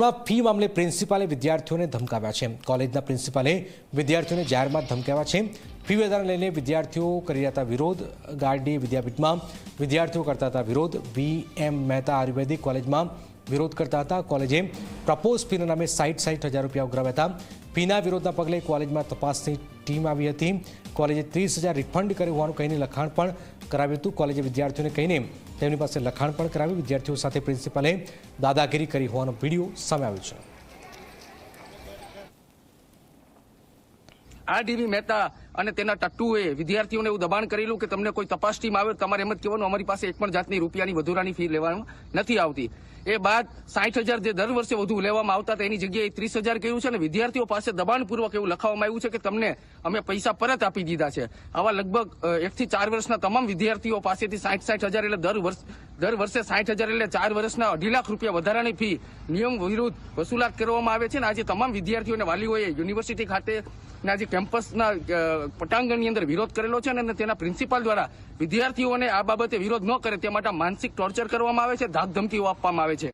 Fee મામલે પ્રિન્સિપાલે વિદ્યાર્થીઓને ધમકાવ્યા છે. કોલેજના પ્રિન્સિપાલે વિદ્યાર્થીઓને જાહેરમાં ધમકાવ્યા છે. ફી વધારા લઈને વિદ્યાર્થીઓ કરી રહ્યા હતા વિરોધ. ગાર્ડી વિદ્યાપીઠમાં વિદ્યાર્થીઓ કરતા હતા વિરોધ. વી એમ મહેતા આયુર્વેદિક કોલેજમાં વિરોધ કરતા હતા. કોલેજે પ્રપોઝ ફીના નામે સાઠ સાઠ હજાર રૂપિયા ઉઘરાવ્યા હતા. ફીના વિરોધના પગલે કોલેજમાં તપાસની ટીમ આવી હતી. કોલેજે ત્રીસ હજાર રિફંડ કર્યું હોવાનું કહીને લખાણ પણ કરાવ્યું હતું. કોલેજે વિદ્યાર્થીઓને કહીને તેમની પાસે લખાણ પણ કરાવ્યું. વિદ્યાર્થીઓ સાથે પ્રિન્સિપાલે દાદાગીરી કરી હોવાનો વીડિયો સામે આવ્યો છે. આ ડીવી મહેતા અને તેના ટટ્ટુએ વિદ્યાર્થીઓને એવું દબાણ કરેલું કે તમને કોઈ તપાસ ટીમ આવે, તમારે એમ જ કહેવાનું, અમારી પાસે એક પણ જાતની રૂપિયાની વધુરાની ફી લેવામાં નથી આવતી. એ બાદ સાઠ હજાર જે દર વર્ષે વધુ લેવામાં આવતા હતા, એની જગ્યાએ ત્રીસ હજાર કહ્યું છે અને વિદ્યાર્થીઓ પાસે દબાણપૂર્વક એવું લખાવવામાં આવ્યું છે કે તમને અમે પૈસા પરત આપી દીધા છે. આવા લગભગ એકથી ચાર વર્ષના તમામ વિદ્યાર્થીઓ પાસેથી સાઠ સાઠ હજાર એટલે દર વર્ષ દર વર્ષે સાઠ હજાર એટલે ચાર વર્ષના અઢી લાખ રૂપિયા વધારાની ફી નિયમ વિરુદ્ધ વસૂલાત કરવામાં આવે છે અને આજે તમામ વિદ્યાર્થીઓ અને વાલીઓએ યુનિવર્સિટી ખાતે ના જે કેમ્પસના પટાંગણની અંદર વિરોધ કરેલો છે અને તેના પ્રિન્સિપાલ દ્વારા વિદ્યાર્થીઓને આ બાબતે વિરોધ ન કરે તે માટે માનસિક ટોર્ચર કરવામાં આવે છે ધાક ધમકીઓ આપવામાં આવે છે.